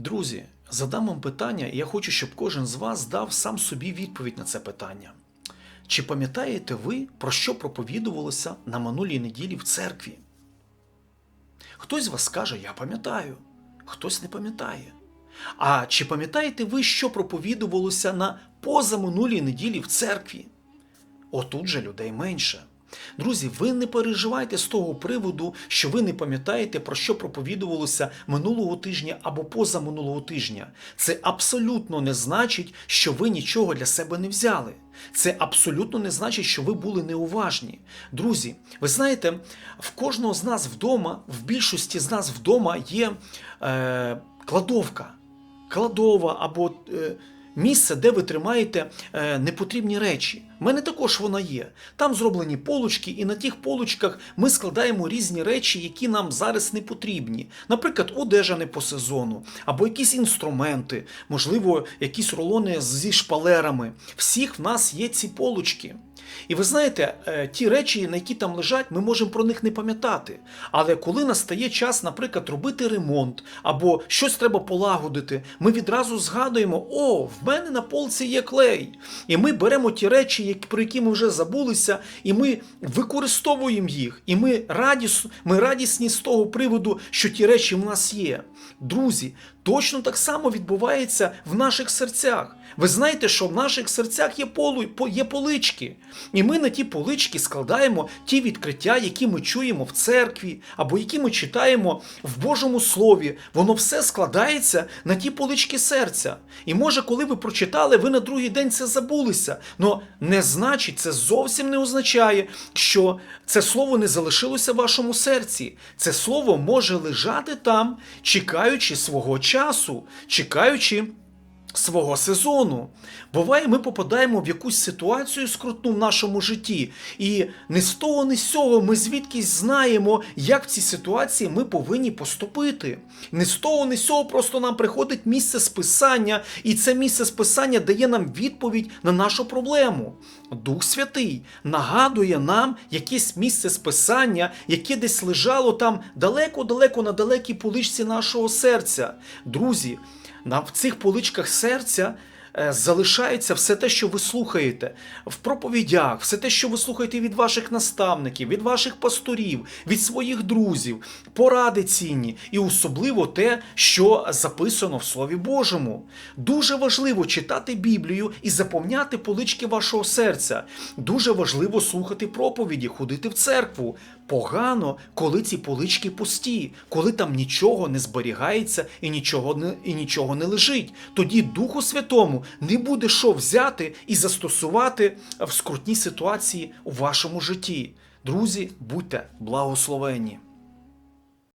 Друзі, задам вам питання, і я хочу, щоб кожен з вас дав сам собі відповідь на це питання. Чи пам'ятаєте ви, про що проповідувалося на минулій неділі в церкві? Хтось з вас скаже, я пам'ятаю, хтось не пам'ятає. А чи пам'ятаєте ви, що проповідувалося на позаминулій неділі в церкві? Отут же людей менше. Друзі, ви не переживайте з того приводу, що ви не пам'ятаєте, про що проповідувалося минулого тижня або позаминулого тижня. Це абсолютно не значить, що ви нічого для себе не взяли. Це абсолютно не значить, що ви були неуважні. Друзі, ви знаєте, в кожного з нас вдома, в більшості з нас вдома є е, кладовка, кладова або. Е, Місце, де ви тримаєте е, непотрібні речі. У мене також вона є. Там зроблені полочки, і на тих полочках ми складаємо різні речі, які нам зараз не потрібні. Наприклад, одежа не по сезону, або якісь інструменти, можливо, якісь рулони зі шпалерами. Всіх в нас є ці полочки. І ви знаєте, е, ті речі, на які там лежать, ми можемо про них не пам'ятати. Але коли настає час, наприклад, робити ремонт або щось треба полагодити, ми відразу згадуємо: о, в мене на полці є клей. І ми беремо ті речі, про які ми вже забулися, і ми використовуємо їх. І ми, радіс, ми радісні з того приводу, що ті речі в нас є. Друзі, точно так само відбувається в наших серцях. Ви знаєте, що в наших серцях є полу, по- є полички. І ми на ті полички складаємо ті відкриття, які ми чуємо в церкві, або які ми читаємо в Божому Слові. Воно все складається на ті полички серця. І може, коли ви прочитали, ви на другий день це забулися. Но не значить, це зовсім не означає, що це слово не залишилося в вашому серці. Це слово може лежати там, чекаючи свого часу, чекаючи свого сезону. Буває, ми попадаємо в якусь ситуацію скрутну в нашому житті, і не з того, не з цього ми звідкись знаємо, як в цій ситуації ми повинні поступити. Не з того, не з цього просто нам приходить місце списання, і це місце списання дає нам відповідь на нашу проблему. Дух Святий нагадує нам якесь місце списання, яке десь лежало там далеко-далеко на далекій поличці нашого серця. Друзі, на в цих поличках серця залишається все те, що ви слухаєте в проповідях, все те, що ви слухаєте від ваших наставників, від ваших пасторів, від своїх друзів, поради цінні, і особливо те, що записано в Слові Божому. Дуже важливо читати Біблію і заповняти полички вашого серця. Дуже важливо слухати проповіді, ходити в церкву. Погано, коли ці полички пусті, коли там нічого не зберігається і нічого не, і нічого не лежить. Тоді Духу Святому не буде що взяти і застосувати в скрутній ситуації у вашому житті. Друзі, будьте благословені!